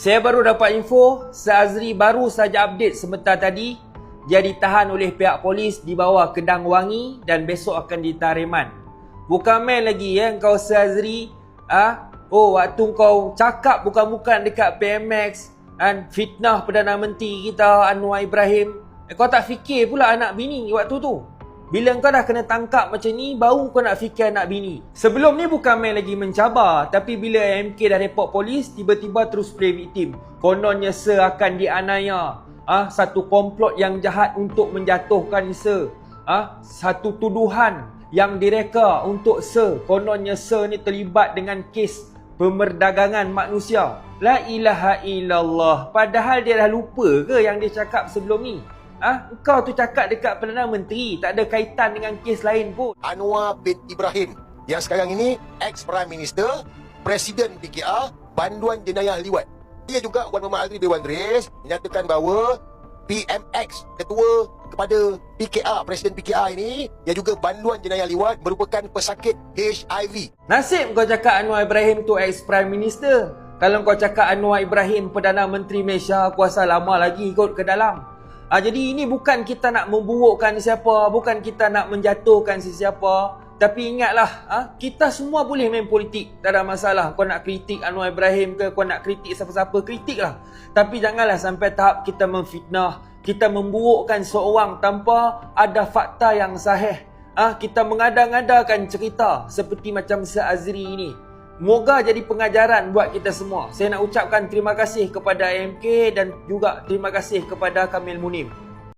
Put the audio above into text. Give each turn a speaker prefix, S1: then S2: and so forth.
S1: Saya baru dapat info, Seazri baru saja update sebentar tadi dia ditahan oleh pihak polis di bawah Kedang Wangi dan besok akan ditahan reman. Bukan main lagi ya kau Seazri. Ah, oh waktu kau cakap bukan-bukan dekat PMX dan fitnah Perdana Menteri kita Anwar Ibrahim. Eh, kau tak fikir pula anak bini waktu tu. Bila kau dah kena tangkap macam ni, baru kau nak fikir anak bini. Sebelum ni bukan main lagi mencabar. Tapi bila MK dah report polis, tiba-tiba terus play victim. Kononnya Sir akan dianaya. Ah, satu komplot yang jahat untuk menjatuhkan Sir. Ah, satu tuduhan yang direka untuk Sir. Kononnya Sir ni terlibat dengan kes pemerdagangan manusia. La ilaha illallah. Padahal dia dah lupa ke yang dia cakap sebelum ni? Ah, ha? kau tu cakap dekat Perdana Menteri, tak ada kaitan dengan kes lain pun.
S2: Anwar bin Ibrahim yang sekarang ini ex Prime Minister, Presiden PKR, Banduan Jenayah Liwat. Dia juga Wan Muhammad Azri Dewan Dres menyatakan bahawa PMX ketua kepada PKR Presiden PKR ini yang juga Banduan Jenayah Liwat merupakan pesakit HIV.
S1: Nasib kau cakap Anwar Ibrahim tu ex Prime Minister. Kalau kau cakap Anwar Ibrahim Perdana Menteri Malaysia kuasa lama lagi ikut ke dalam. Ah, jadi ini bukan kita nak memburukkan siapa, bukan kita nak menjatuhkan sesiapa. Tapi ingatlah, ah, kita semua boleh main politik. Tak ada masalah. Kau nak kritik Anwar Ibrahim ke, kau nak kritik siapa-siapa, kritiklah. Tapi janganlah sampai tahap kita memfitnah, kita memburukkan seorang tanpa ada fakta yang sahih. Ah, kita mengada-ngadakan cerita seperti macam Azri ini. Moga jadi pengajaran buat kita semua. Saya nak ucapkan terima kasih kepada AMK dan juga terima kasih kepada Kamil Munim.